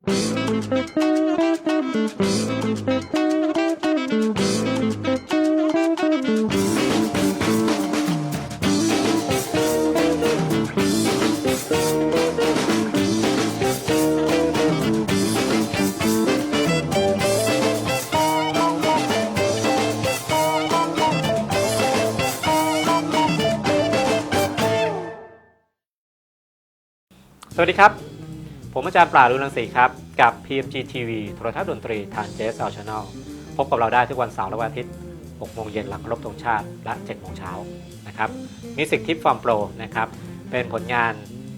สวัสดีครับ ผมอาจารย์ปราลุรังสีครับ กับ PMG TV โทรทัศน์ดนตรีทาง JSL Channel พบกับเราได้ทุกวันเสาร์และวันอาทิตย์ 6 โมงเย็นหลังคารพธงชาติ และ 7 โมงเช้านะครับ Music Tip from Pro นะครับ เป็นผลงาน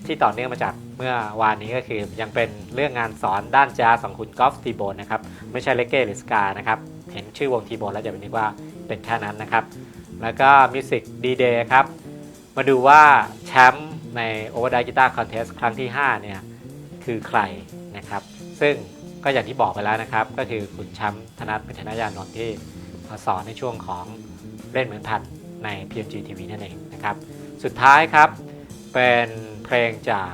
ที่ต่อเนื่องมาจากเมื่อวานนี้ก็คือ ยังเป็นเรื่องงานสอนด้านแจ๊สของคุณกอล์ฟทีโบนนะครับ ไม่ใช่เลเก้หรือสกานะครับ เห็นชื่อวงทีโบนแล้วจะเป็นนึกว่าเป็นแค่นั้นนะครับ แล้วก็ Music D-Day ครับ มาดูว่าแชมป์ใน Overdrive Guitar Contest ครั้งที่ 5 เนี่ย คือใครนะครับ ซึ่งก็อย่างที่บอกไปแล้วนะครับ ก็คือคุณชมป์ธนัทเป็นธนยานนท์ที่มาสอนในช่วงของเล่นเหมือนพันใน PMG TV นั่นเองนะครับ สุดท้ายครับเป็นเพลงจาก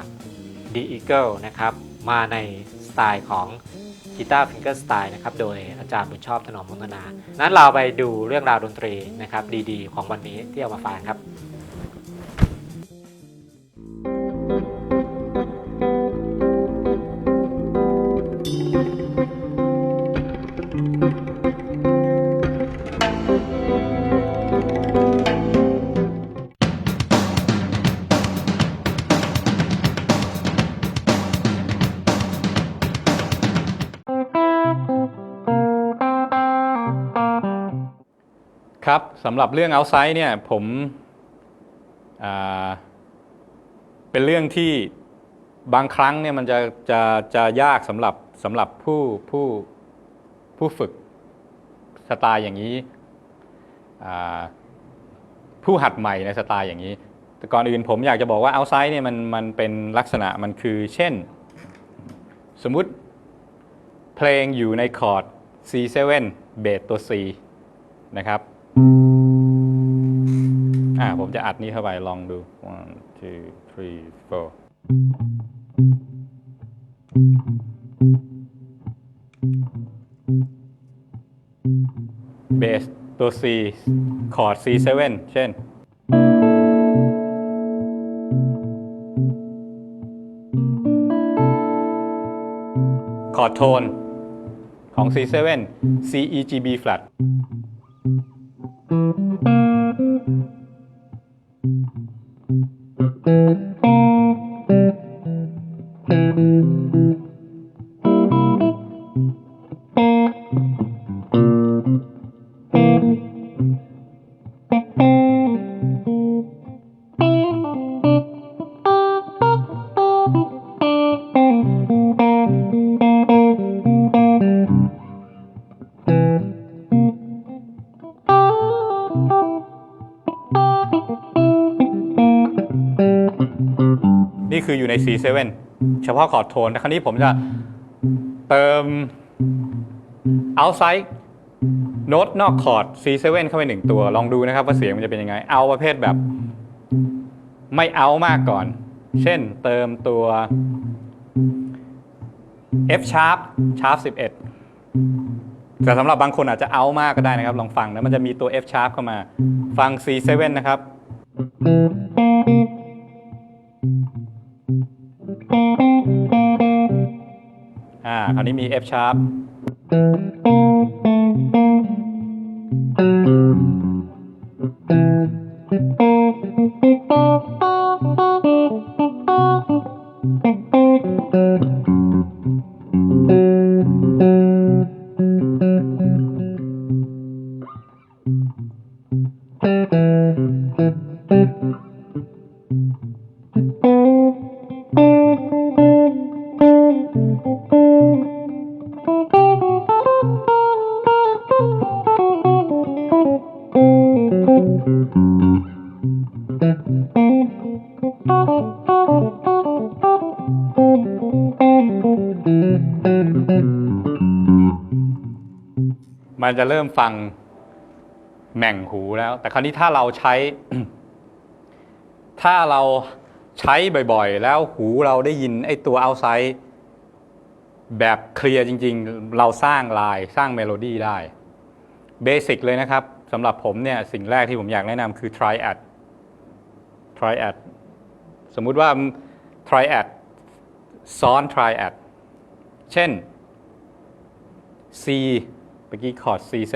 The Eagle นะครับ มาในสไตล์ของกีตาร์ฟิงเกอร์สไตล์นะครับ โดยอาจารย์บุญชอบถนอมมงคนา นั้นเราไปดูเรื่องราวดนตรีนะครับ ดีๆ ของวันนี้ที่เอามาฝากครับ ครับสำหรับเรื่อง outside เนี่ยผมเป็นเรื่องที่บางครั้งเนี่ยมันจะจะจะยากสำหรับสำหรับผู้ผู้ผู้ฝึกสไตล์อย่างนี้ ผู้หัดใหม่ในสไตล์อย่างนี้ แต่ก่อนอื่นผมอยากจะบอกว่า outside เนี่ยมันมันเป็นลักษณะมันคือเช่น สมมุติเพลงอยู่ในคอร์ด C7 เบสตัว C นะครับ อ่าผมจะอัดนี้เข้าไปลองดู one two three four เบสตัว C คอร์ด C7 เช่น คอร์ดโทนของ C7 C E G B flat คืออยู่ใน C7 เฉพาะคอร์ดโทนแต่คราวนี้ผมจะเติม outside โน้ตนอกคอร์ด C7 เข้าไปหนึ่งตัว ลองดูนะครับว่าเสียงมันจะเป็นยังไง เอาประเภทแบบไม่เอามากก่อน เช่นเติมตัว F sharp sharp 11 แต่สำหรับบางคนอาจจะเอามากก็ได้นะครับ ลองฟังนะมันจะมีตัว F sharp เข้ามา ฟัง C7 นะครับอ่า คราวนี้มี F sharp มันจะเริ่มฟังแหม่งหูแล้ว แต่คราวนี้ถ้าเราใช้ ถ้าเราใช้บ่อยๆ แล้วหูเราได้ยินไอ้ตัว outside แบบเคลียร์จริงๆ เราสร้างลายสร้างเมโลดี้ได้เบสิกเลยนะครับสำหรับผมเนี่ยสิ่งแรกที่ผมอยากแนะนำคือ triad triad สมมุติว่า triad ซ้อน triad เช่น C เมื่อกี้คอร์ด C7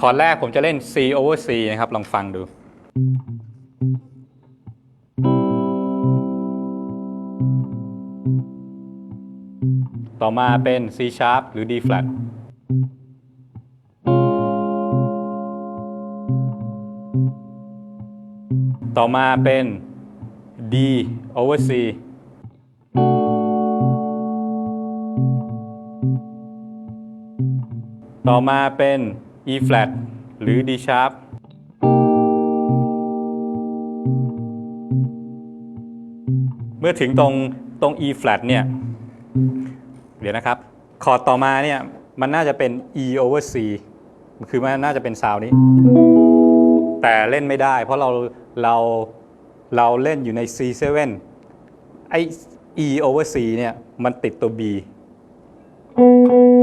คอร์ดแรกผมจะเล่น C over C นะครับ ลองฟังดู ต่อมาเป็น C sharp หรือ D flat ต่อมาเป็น D over C ต่อมาเป็น E flat หรือ D sharp เมื่อถึงตรงตรง E flat เนี่ย เดี๋ยวนะครับ คอร์ดต่อมาเนี่ย มันน่าจะเป็น E over C คือมันน่าจะเป็นซาวนี้ แต่เล่นไม่ได้ เพราะเราเราเราเล่นอยู่ใน C7 ไอ E over C เนี่ย มันติดตัว B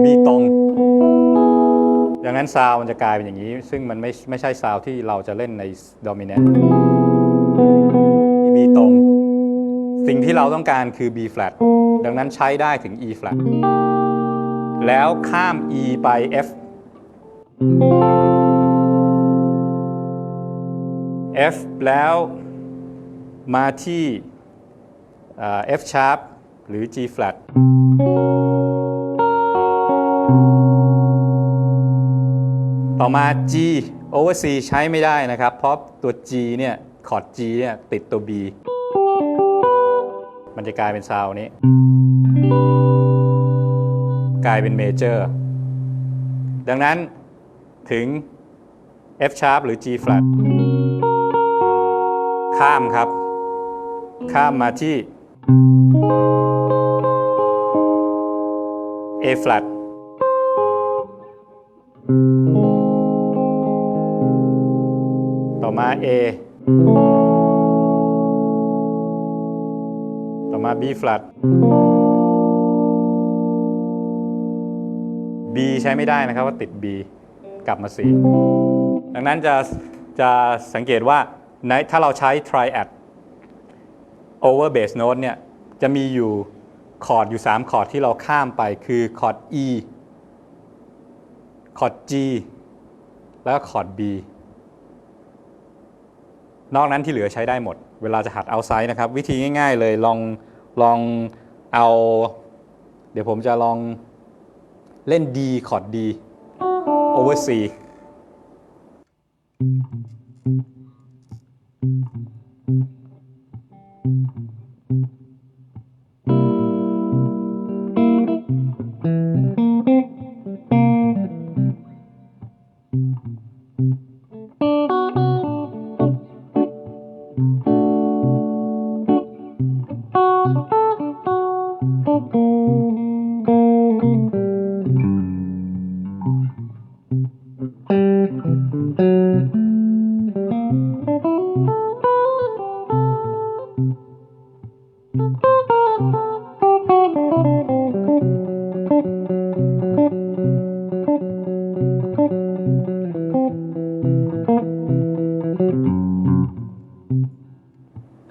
B ตรง ดังนั้นซาวมันจะกลายเป็นอย่างนี้ ซึ่งมันไม่ไม่ใช่ซาวที่เราจะเล่นใน dominant B ตรง สิ่งที่เราต้องการคือ B flat ดังนั้นใช้ได้ถึง E flat แล้วข้าม E ไป F F แล้วมาที่เอ่อ F sharp หรือ G flat ต่อมา G over C ใช้ไม่ได้นะครับ เพราะตัว G เนี่ยคอร์ด G เนี่ยติดตัว B มันจะกลายเป็นซาวนี้ กลายเป็นเมเจอร์ ดังนั้นถึง F sharp หรือ G flat ข้ามครับ ข้ามมาที่ A flat มา A ต่อมา B flat B ใช้ไม่ได้นะครับว่าติด B กลับมา C ดังนั้นจะจะสังเกตว่าในถ้าเราใช้ triad over bass note เนี่ยจะมีอยู่คอร์ดอยู่ 3 คอร์ดที่เราข้ามไปคือคอร์ด E คอร์ด G แล้วก็คอร์ด B นอกนั้นที่เหลือใช้ได้หมด เวลาจะหัดเอาไซส์นะครับ วิธีง่าย ๆ เลยลองลองเอา เดี๋ยวผมจะลองเล่น D คอร์ด D over C ค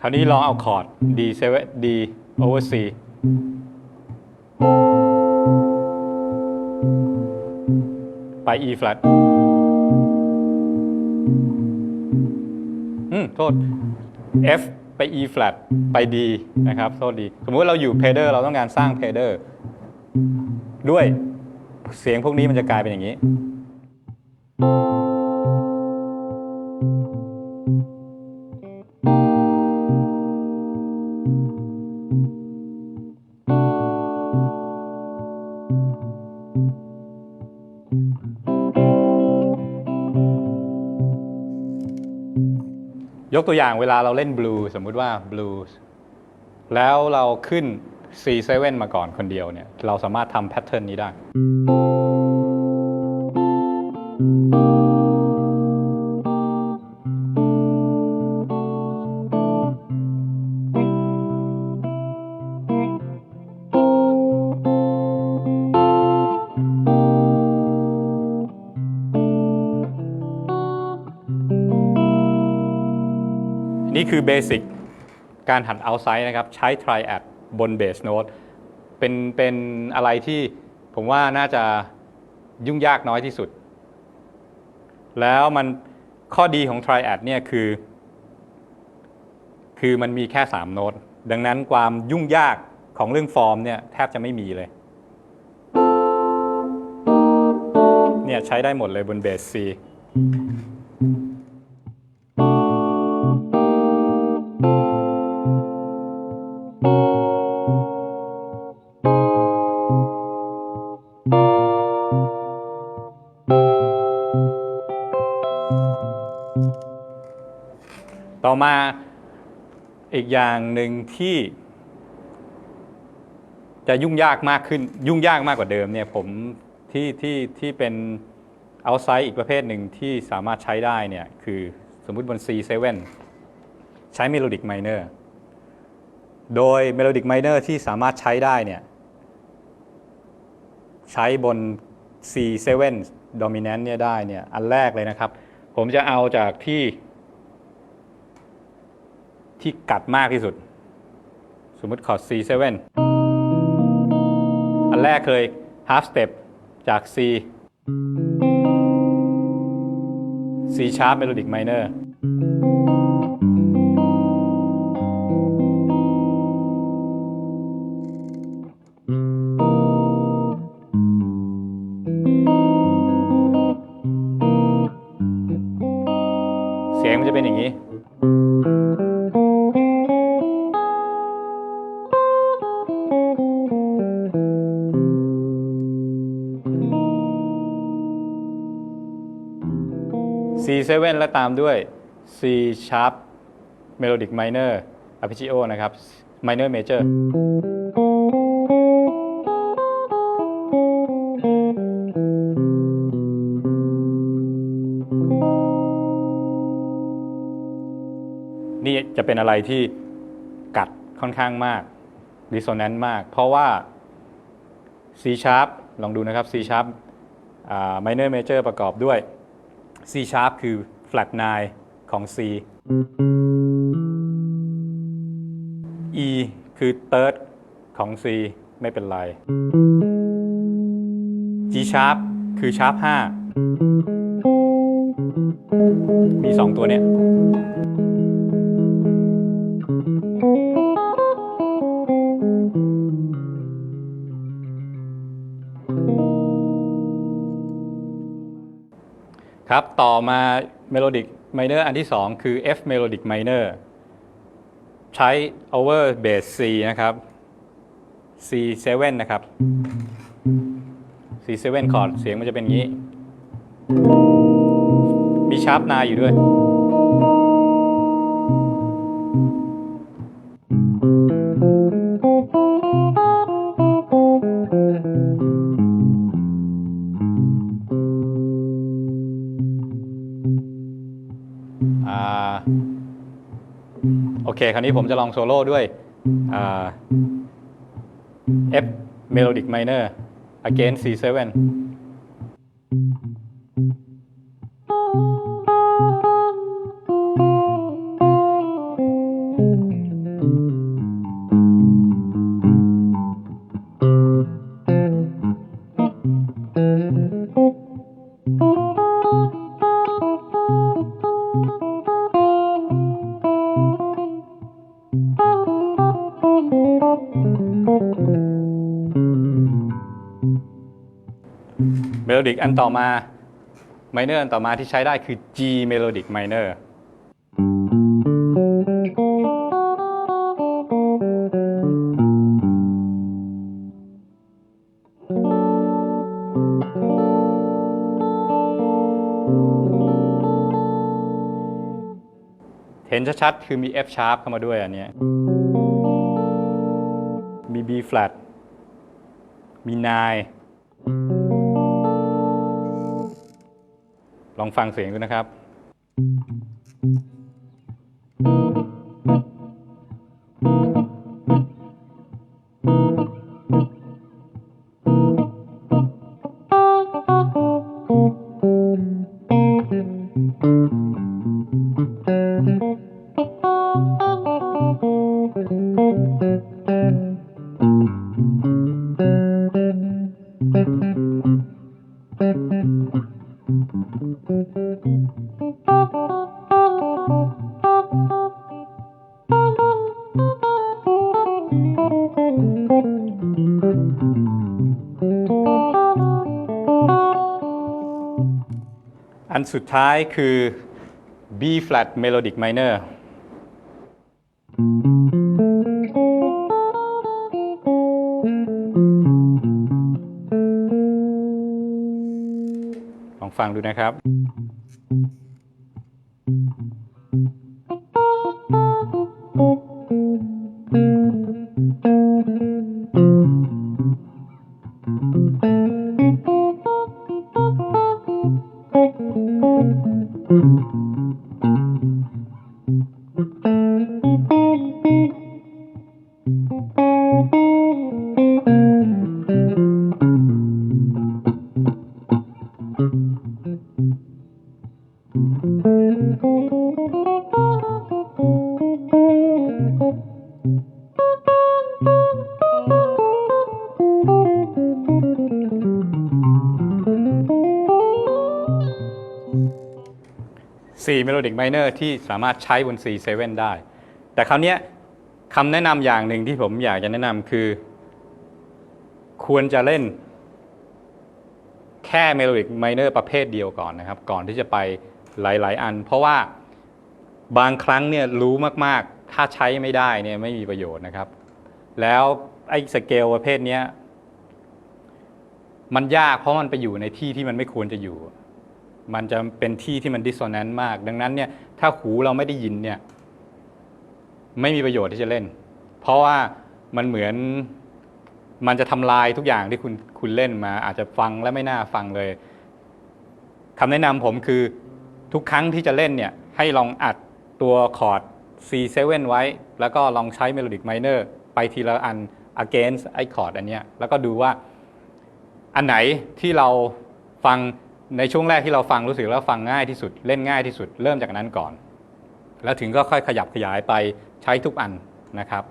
ราวนี้ลองเอาคอร์ด D7 D over C ไป E flat อืม โทษ F ไป E flat ไป D นะครับ โทษดี สมมุติเราอยู่ pader เราต้องการสร้าง pader ด้วยเสียงพวกนี้มันจะกลายเป็นอย่างนี้ ยกตัวอย่างเวลาเราเล่นบลูสมมุติว่าบลูแล้วเราขึ้น C7 มาก่อนคนเดียวเนี่ย เราสามารถทำแพทเทิร์นนี้ได้ คือเบสิกการหัดเอาไซด์นะครับ ใช้ triad บนเบสโน้ตเป็นเป็นอะไรที่ผมว่าน่าจะยุ่งยากน้อยที่สุด แล้วมันข้อดีของ triad เนี่ยคือ คือมันมีแค่ 3 โน้ต ดังนั้นความยุ่งยากของเรื่องฟอร์มเนี่ยแทบจะไม่มีเลย เนี่ยใช้ได้หมดเลยบนเบส C อีกอย่างหนึ่งที่จะยุ่งยากมากขึ้นยุ่งยากมากกว่าเดิมเนี่ยผมที่ที่ที่เป็นเอาไซด์อีกประเภทหนึ่งที่สามารถใช้ได้เนี่ยคือสมมุติบน C7 ใช้ Melodic Minor โดย Melodic Minor ที่สามารถใช้ได้เนี่ยใช้บน C7 Dominant เนี่ยได้เนี่ยอันแรกเลยนะครับ ผมจะเอาจากที่ ที่กัดมากที่สุด สมมติคอร์ด C7 อันแรกเคย half step จาก C C sharp melodic minor 7และตามด้วย C sharp melodic minor arpeggio นะครับ minor major นี่จะเป็นอะไรที่กัดค่อนข้างมาก dissonant มาก เพราะว่า C sharp ลองดูนะครับ C sharp minor major ประกอบด้วย C sharp คือ flat 9 ของ C E คือ third ของ C ไม่เป็นไร G sharp คือ sharp 5 มี 2 ตัวเนี้ย ครับ ต่อมา melodic minor อันที่ 2 คือ F melodic minor ใช้ over bass C นะครับ C7 นะครับ C7 คอร์ดเสียงมันจะเป็นงี้ มีชาร์ปนาอยู่ด้วย คคราวนี้ผมจะลองโซโล่ด้วย F melodic minor against C7 อันต่อมา minor อันต่อมาที่ใช้ได้คือ G melodic minor เห็นชัดๆ คือมี F sharp เข้ามาด้วยอันนี้มี B flat มี 9 ลองฟังเสียงดูนะครับ อันสุดท้ายคือ B flat melodic minor ลองฟังดูนะครับ Mm-hmm. 4 melodic minor ที่สามารถใช้บน C7 ได้ แต่คราวนี้คำแนะนำอย่างหนึ่งที่ผมอยากจะแนะนำคือ ควรจะเล่น แค่ melodic minor ประเภทเดียวก่อนนะครับ ก่อนที่จะไปหลาย ๆ อัน เพราะว่าบางครั้งเนี่ยรู้มาก ๆ ถ้าใช้ไม่ได้เนี่ยไม่มีประโยชน์นะครับ แล้วไอ้สเกลประเภทนี้มันยากเพราะมันไปอยู่ในที่ที่มันไม่ควรจะอยู่ มันจะเป็นที่ที่มันดิสโซแนนต์มาก ดังนั้นเนี่ยถ้าหูเราไม่ได้ยินเนี่ยไม่มีประโยชน์ที่จะเล่น เพราะว่ามันเหมือนมันจะทำลายทุกอย่างที่คุณคุณเล่นมา อาจจะฟังและไม่น่าฟังเลยคำแนะนำผมคือทุกครั้งที่จะเล่นเนี่ยให้ลองอัดตัวคอร์ด C7 ไว้ แล้วก็ลองใช้ Melodic Minor ไปทีละอัน against ไอคอร์ดอันเนี้ยแล้วก็ดูว่าอันไหนที่เราฟัง ในช่วงแรกที่เราฟังรู้สึกแล้วฟังง่ายที่สุดเล่นง่ายที่สุดเริ่มจากนั้นก่อน แล้วถึงก็ค่อยขยับขยายไปใช้ทุกอันนะครับ